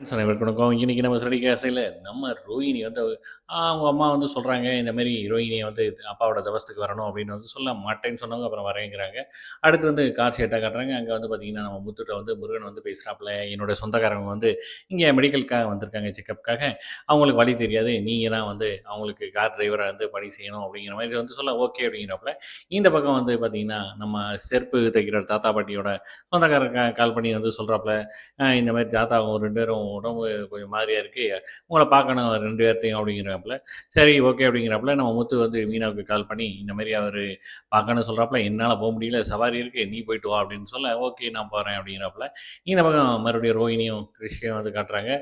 அனைவருக்கும் இன்னைக்கு நம்ம ஸ்டடி காசையில் நம்ம ரோஹிணி வந்து அவங்க அம்மா வந்து சொல்கிறாங்க இந்த மாதிரி ரோஹிணியை வந்து அப்பாவோட தவசத்துக்கு வரணும் அப்படின்னு வந்து சொல்ல மாட்டேன்னு சொன்னவங்க அப்புறம் வரேங்கிறாங்க. அடுத்து வந்து கார் ஷேட்டாக காட்டுறாங்க. அங்கே வந்து பார்த்தீங்கன்னா நம்ம முத்துட்ட வந்து முருகன் வந்து பேசுகிறாப்புல என்னோட சொந்தக்காரங்க வந்து இங்கே மெடிக்கலுக்காக வந்திருக்காங்க செக்கப்புக்காக அவங்களுக்கு வழி தெரியாது. நீங்கள் தான் வந்து அவங்களுக்கு கார் டிரைவராக வந்து பணி செய்யணும் அப்படிங்கிற மாதிரி வந்து சொல்ல ஓகே அப்படிங்கிறப்பல. இந்த பக்கம் வந்து பார்த்தீங்கன்னா நம்ம செருப்பு தைக்கிற தாத்தா பாட்டியோட சொந்தக்காரங்க கால் பண்ணி வந்து சொல்கிறாப்புல இந்த மாதிரி தாத்தா அவங்க ரெண்டு பேரும் உடம்பு கொஞ்சம் மாதிரியாக இருக்குது உங்களை பார்க்கணும் ரெண்டு பேர்த்தையும் அப்படிங்கிறாப்புல. சரி ஓகே அப்படிங்கிறாப்புல. நம்ம முத்து வந்து மீனாவுக்கு கால் பண்ணி இந்த மாதிரி அவர் பார்க்கணும் சொல்கிறாப்புல என்னால் போக முடியல சவாரி இருக்கு நீ போயிட்டு வா அப்படின்னு சொல்ல ஓகே நான் போகிறேன் அப்படிங்கிறாப்புல. இந்த பக்கம் மறுபடியும் ரோஹினியும் கிருஷ்ணியும் வந்து காட்டுறாங்க.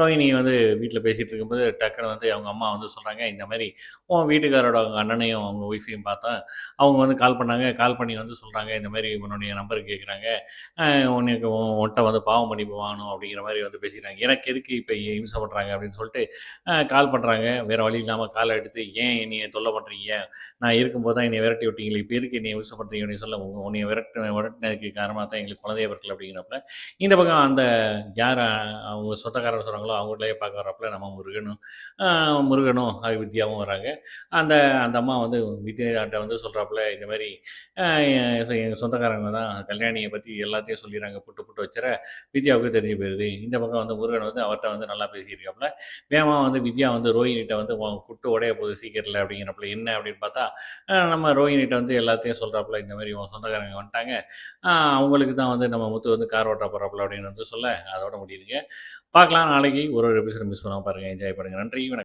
ரோஹினி வந்து வீட்டில் பேசிகிட்டு இருக்கும்போது டக்குன்னு வந்து அவங்க அம்மா வந்து சொல்கிறாங்க இந்த மாதிரி உன் வீட்டுக்காரோட அவங்க அண்ணனையும் அவங்க ஒய்ஃபையும் பார்த்தா அவங்க வந்து கால் பண்ணாங்க. கால் பண்ணி வந்து சொல்கிறாங்க இந்த மாதிரி உன்னுடைய நம்பர் கேட்குறாங்க உன்னைக்கு உனக்கு உன் உன்கிட்ட வந்து பாவம் பண்ணி வாங்கணும் அப்படிங்கிற மாதிரி வந்து பேசிக்கிறாங்க. எனக்கு எதுக்கு இப்போ இம்சை பண்ணுறாங்க அப்படின்னு சொல்லிட்டு கால் பண்ணுறாங்க வேறு வழி இல்லாமல் கால் எடுத்து ஏன் என்னையை தொல்லை பண்ணுறீங்க நான் இருக்கும்போது தான் என்னை விரட்டி விட்டீங்களே இப்போ எதுக்கு என்னை இம்சை பண்ணுறீங்க அப்படின்னு சொல்ல உன்னை விரட்டு விரட்டினதுக்கு காரணமாக தான் எங்களுக்கு குழந்தைய பிறக்கல அப்படிங்கிறப்ப இந்த பக்கம் அந்த யார் அவங்க சொந்தக்காரர் சொல்கிறாங்களோ அவங்களே பார்க்க வரப்பல நம்ம முருகனும் முருகனும் அது வித்யாவும் வராங்க அந்த அந்த அம்மா வந்து வித்யாட்ட வந்து சொல்கிறாப்புல இந்த மாதிரி எங்கள் சொந்தக்காரங்க தான் கல்யாணியை பற்றி எல்லாத்தையும் சொல்லிடுறாங்க. புட்டு புட்டு வச்சுற வித்யாவுக்கு தெரிஞ்சு போயிடுது இந்த பக்கம் வந்து முருகன் வந்து அவர்கிட்ட வந்து நல்லா பேசியிருக்காப்புல வேகமாக வந்து வித்யா வந்து ரோஹினிட்ட வந்து உன் புட்டு உடைய போகுது சீக்கிரத்தில் அப்படிங்கிறப்பல என்ன? அப்படின்னு பார்த்தா நம்ம ரோஹினிட்ட வந்து எல்லாத்தையும் சொல்கிறாப்புல இந்த மாதிரி உன் சொந்தக்காரங்க வந்துட்டாங்க. அவங்களுக்கு தான் வந்து நம்ம முத்து வந்து கார் ஓட்ட போகிறாப்புல அப்படின்னு வந்து சொல்ல அதோட முடியுதுங்க. பார்க்கலாம் நாளைக்கு ஒரு ஒரு எபிசோட் மிஸ் பண்ணாமல் பாருங்கள் என்ஜாய் பண்ணுங்கள் நன்றி வணக்கம்.